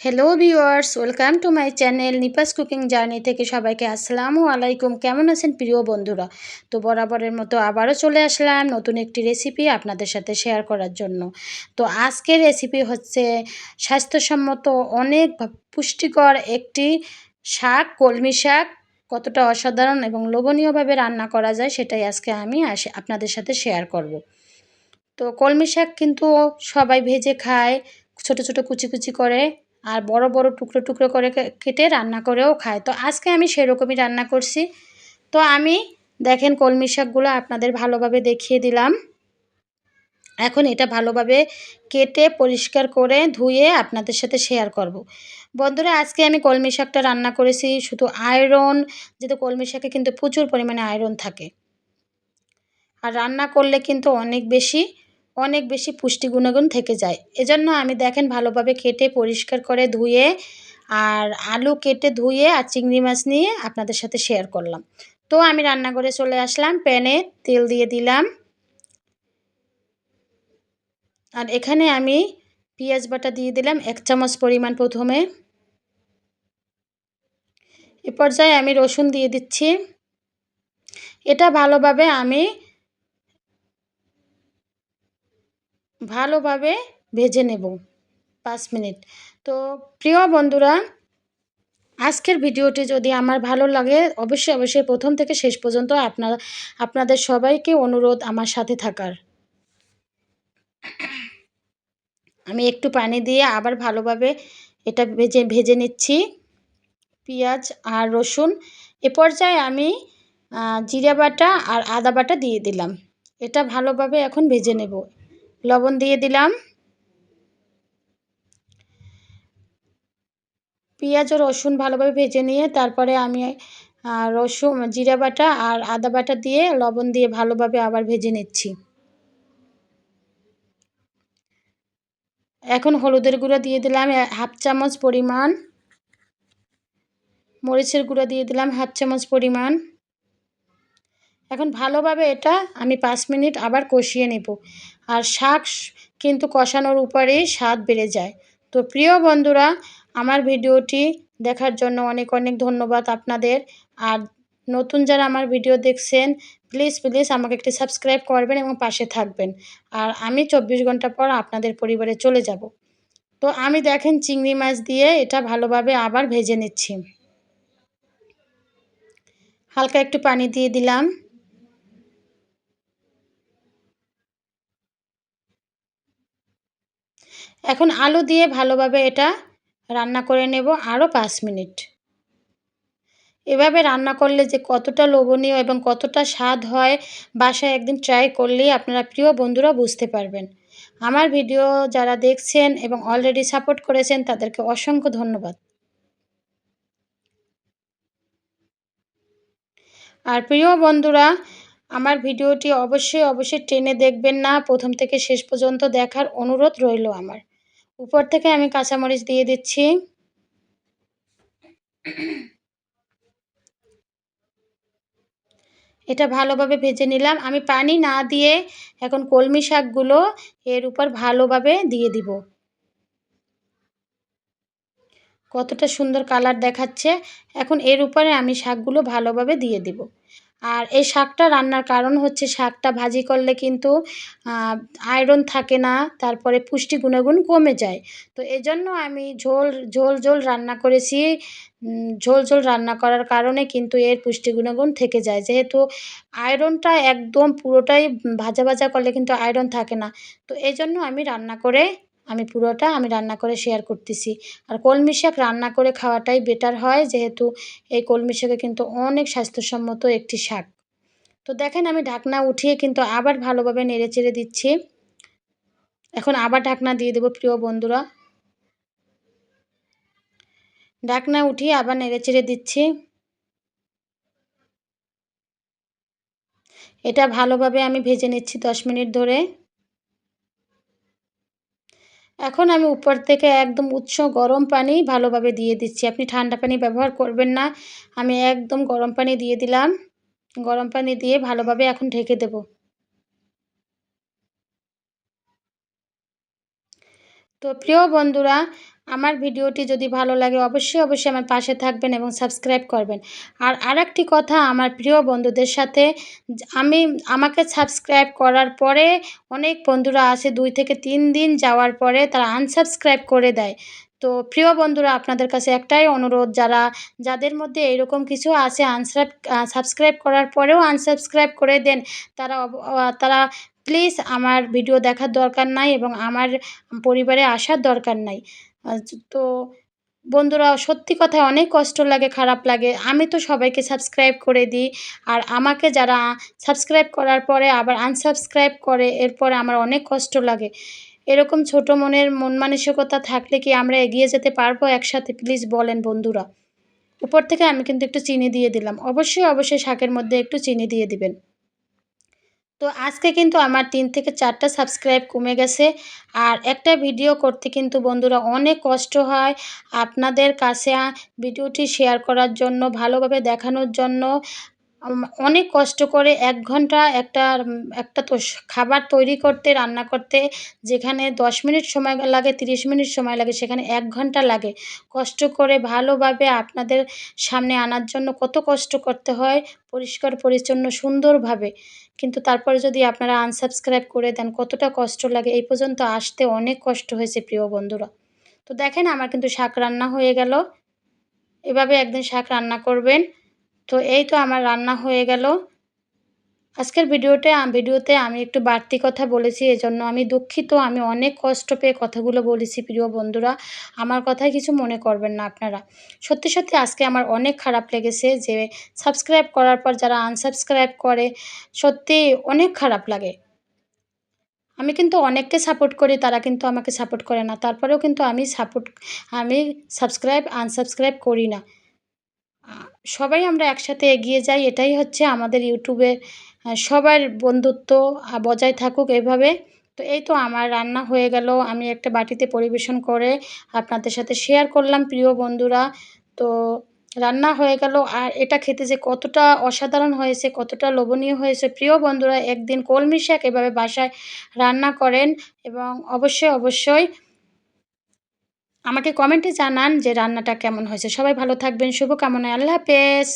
Hello viewers welcome to my channel Nipa's cooking journey থেকে সবাইকে আসসালামু আলাইকুম। কেমন আছেন প্রিয় বন্ধুরা? তো বরাবরের মতো আবারও চলে আসলাম নতুন একটি রেসিপি আপনাদের সাথে শেয়ার করার জন্য। তো আজকের রেসিপি হচ্ছে স্বাস্থ্যসম্মত, অনেক পুষ্টিকর একটি শাক, কলমি শাক। কতটা অসাধারণ এবং লোভনীয়ভাবে রান্না করা যায় সেটাই আজকে আমি আপনাদের সাথে শেয়ার করব। তো কলমি শাক কিন্তু সবাই ভেজে খায়, ছোট ছোট কুচি কুচি করে। আর বড় বড় টুকরো টুকরো করে কেটে রান্না করেও খায়। তো আজকে আমি সেরকমই রান্না করছি। তো আমি দেখেন কলমি শাকগুলো আপনাদের ভালোভাবে দেখিয়ে দিলাম। এখন এটা ভালোভাবে কেটে পরিষ্কার করে ধুয়ে আপনাদের সাথে শেয়ার করব। বন্ধুরা, আজকে আমি কলমি শাকটা রান্না করেছি শুধু আয়রন যেহেতু কলমি শাকে কিন্তু প্রচুর পরিমাণে আয়রন থাকে। আর রান্না করলে কিন্তু অনেক বেশি অনেক বেশি পুষ্টি গুণাগুণ থেকে যায়। এজন্য আমি দেখেন ভালোভাবে কেটে পরিষ্কার করে ধুয়ে আর আলু কেটে ধুয়ে আর চিংড়ি মাছ নিয়ে আপনাদের সাথে শেয়ার করলাম। তো আমি রান্নাঘরে চলে আসলাম, প্যানে তেল দিয়ে দিলাম। আর এখানে আমি পেঁয়াজ বাটা দিয়ে দিলাম, এক চামচ পরিমাণ প্রথমে। এ পর্যায়ে আমি রসুন দিয়ে দিচ্ছি। এটা ভালোভাবে আমি ভালোভাবে ভেজে নেব পাঁচ মিনিট। তো প্রিয় বন্ধুরা, আজকের ভিডিওটি যদি আমার ভালো লাগে, অবশ্যই অবশ্যই প্রথম থেকে শেষ পর্যন্ত আপনার আপনাদের সবাইকে অনুরোধ আমার সাথে থাকার। আমি একটু পানি দিয়ে আবার ভালোভাবে এটা ভেজে ভেজে নিচ্ছি। পেঁয়াজ আর রসুন, এ পর্যায়ে আমি জিরা বাটা আর আদা বাটা দিয়ে দিলাম। এটা ভালোভাবে এখন ভেজে নেব। লবণ দিয়ে দিলাম। পেঁয়াজ ও রসুন ভালোভাবে ভেজে নিয়ে তারপরে আমি রসুন, জিরা বাটা আর আদা বাটা দিয়ে লবণ দিয়ে ভালোভাবে আবার ভেজে নিচ্ছি। এখন হলুদের গুঁড়ো দিয়ে দিলাম হাফ চামচ পরিমাণ। মরিচের গুঁড়ো দিয়ে দিলাম হাফ চামচ পরিমাণ। এখন ভালোভাবে এটা আমি পাঁচ মিনিট আবার কষিয়ে নেব। আর শাক কিন্তু কষানোর উপরেই স্বাদ বেড়ে যায়। তো প্রিয় বন্ধুরা, আমার ভিডিওটি দেখার জন্য অনেক অনেক ধন্যবাদ আপনাদের। আর নতুন যারা আমার ভিডিও দেখছেন প্লিজ প্লিজ আমাকে একটি সাবস্ক্রাইব করবেন এবং পাশে থাকবেন। আর আমি চব্বিশ ঘণ্টা পর আপনাদের পরিবারে চলে যাব। তো আমি দেখেন চিংড়ি মাছ দিয়ে এটা ভালোভাবে আবার ভেজে নিচ্ছি। হালকা একটু পানি দিয়ে দিলাম। এখন আলু দিয়ে ভালোভাবে এটা রান্না করে নেব আরও পাঁচ মিনিট। এভাবে রান্না করলে যে কতটা লোভনীয় এবং কতটা স্বাদ হয় বাসায় একদিন ট্রাই করলেই আপনারা প্রিয় বন্ধুরা বুঝতে পারবেন। আমার ভিডিও যারা দেখছেন এবং অলরেডি সাপোর্ট করেছেন তাদেরকে অসংখ্য ধন্যবাদ। আর প্রিয় বন্ধুরা, আমার ভিডিওটি অবশ্যই অবশ্যই টেনে দেখবেন না। প্রথম থেকে শেষ পর্যন্ত দেখার অনুরোধ রইল আমার। উপর থেকে আমি কাঁচামরিচ দিয়ে দিচ্ছি। এটা ভালোভাবে ভেজে নিলাম। আমি পানি না দিয়ে এখন কলমি শাকগুলো এর উপর ভালোভাবে দিয়ে দিব। কতটা সুন্দর কালার দেখাচ্ছে। এখন এর উপরে আমি শাকগুলো ভালোভাবে দিয়ে দিব। আর এই শাকটা রান্নার কারণ হচ্ছে শাকটা ভাজি করলে কিন্তু আয়রন থাকে না, তারপরে পুষ্টি গুণাগুণ কমে যায়। তো এজন্য আমি ঝোল ঝোল ঝোল রান্না করেছি। ঝোল ঝোল রান্না করার কারণে কিন্তু এর পুষ্টি গুণাগুণ থেকে যায়। যেহেতু আয়রনটা একদম পুরোটাই ভাজা ভাজা করলে কিন্তু আয়রন থাকে না। তো এই জন্য আমি রান্না করে আমি পুরোটা আমি রান্না করে শেয়ার করতেছি। আর কলমি শাক রান্না করে খাওয়াটাই বেটার হয়, যেহেতু এই কলমি শাকে কিন্তু অনেক স্বাস্থ্যসম্মত একটি শাক। তো দেখেন আমি ঢাকনা উঠিয়ে কিন্তু আবার ভালোভাবে নেড়ে চেড়ে দিচ্ছি। এখন আবার ঢাকনা দিয়ে দেবো প্রিয় বন্ধুরা। ঢাকনা উঠিয়ে আবার নেড়ে চেড়ে দিচ্ছি। এটা ভালোভাবে আমি ভেজে নিচ্ছি দশ মিনিট ধরে। এখন আমি উপর থেকে একদম উৎস গরম পানি ভালোভাবে দিয়ে দিচ্ছি। আপনি ঠান্ডা পানি ব্যবহার করবেন না। আমি একদম গরম পানি দিয়ে দিলাম। গরম পানি দিয়ে ভালোভাবে এখন ঢেকে দেব। তো প্রিয় বন্ধুরা আমার ভিডিওটি যদি ভালো লাগে, অবশ্যই অবশ্যই আমার পাশে থাকবেন এবং সাবস্ক্রাইব করবেন। আর আরেকটি কথা আমার প্রিয় বন্ধুদের সাথে, আমি, আমাকে সাবস্ক্রাইব করার পরে অনেক বন্ধুরা আসে, দুই থেকে তিন দিন যাওয়ার পরে তারা আনসাবস্ক্রাইব করে দেয়। তো প্রিয় বন্ধুরা, আপনাদের কাছে একটাই অনুরোধ, যারা, যাদের মধ্যে এরকম কিছু আছে আনসাব সাবস্ক্রাইব করার পরেও আনসাবস্ক্রাইব করে দেন, তারা তারা প্লিজ আমার ভিডিও দেখার দরকার নাই এবং আমার পরিবারে আসার দরকার নাই। তো বন্ধুরা, সত্যি কথায় অনেক কষ্ট লাগে, খারাপ লাগে। আমি তো সবাইকে সাবস্ক্রাইব করে দিই। আর আমাকে যারা সাবস্ক্রাইব করার পরে আবার আনসাবস্ক্রাইব করে, এরপরে আমার অনেক কষ্ট লাগে। এরকম ছোট মনের, মন মানসিকতা থাকলে কি আমরা এগিয়ে যেতে পারব? একসাথে প্লিজ বলেন বন্ধুরা। উপর থেকে আমি কিন্তু একটু চিনি দিয়ে দিলাম। অবশ্যই অবশ্যই শাকের মধ্যে একটু চিনি দিয়ে দিবেন। তো আজকে কিন্তু আমার তিন থেকে চারটা সাবস্ক্রাইব কমে গেছে। আর একটা ভিডিও করতে কিন্তু বন্ধুরা অনেক কষ্ট হয় আপনাদের কাছে ভিডিওটি শেয়ার করার জন্য, ভালোভাবে দেখানোর জন্য। অনেক কষ্ট করে এক ঘণ্টা একটা একটা তো খাবার তৈরি করতে, রান্না করতে, যেখানে দশ মিনিট সময় লাগে, তিরিশ মিনিট সময় লাগে, সেখানে এক ঘণ্টা লাগে। কষ্ট করে ভালোভাবে আপনাদের সামনে আনার জন্য কত কষ্ট করতে হয়, পরিষ্কার, পরিচ্ছন্ন, সুন্দরভাবে। কিন্তু তারপরে যদি আপনারা আনসাবস্ক্রাইব করে দেন, কতটা কষ্ট লাগে, এই পর্যন্ত আসতে অনেক কষ্ট হয়েছে প্রিয় বন্ধুরা। তো দেখেন আমার কিন্তু শাক রান্না হয়ে গেল। এভাবে একদিন শাক রান্না করবেন। তো এই তো আমার রান্না হয়ে গেল। আজকের ভিডিওতে ভিডিওতে আমি একটু বাড়তি কথা বলেছি, এজন্য আমি দুঃখিত। আমি অনেক কষ্ট পেয়ে কথাগুলো বলেছি, প্রিয় বন্ধুরা। আমার কথায় কিছু মনে করবেন না আপনারা। সত্যি সত্যি আজকে আমার অনেক খারাপ লেগেছে যে সাবস্ক্রাইব করার পর যারা আনসাবস্ক্রাইব করে, সত্যি অনেক খারাপ লাগে। আমি কিন্তু অনেককে সাপোর্ট করি, তারা কিন্তু আমাকে সাপোর্ট করে না। তারপরেও কিন্তু আমি সাপোর্ট আমি সাবস্ক্রাইব আনসাবস্ক্রাইব করি না। সবাই আমরা একসাথে এগিয়ে যাই, এটাই হচ্ছে আমাদের ইউটিউবে সবার বন্ধুত্ব বজায় থাকুক এভাবে। তো এই তো আমার রান্না হয়ে গেল, আমি একটা বাটিতে পরিবেশন করে আপনাদের সাথে শেয়ার করলাম প্রিয় বন্ধুরা। তো রান্না হয়ে গেল, আর এটা খেতে যে কতটা অসাধারণ হয়েছে, কতটা লোভনীয় হয়েছে। প্রিয় বন্ধুরা, একদিন কলমি শাক এভাবে বাসায় রান্না করেন এবং অবশ্যই অবশ্যই আমাকে কমেন্টে জানান যে রান্নাটা কেমন হয়েছে। সবাই ভালো থাকবেন শুভকামনায় আল্লাহ হাফেজ।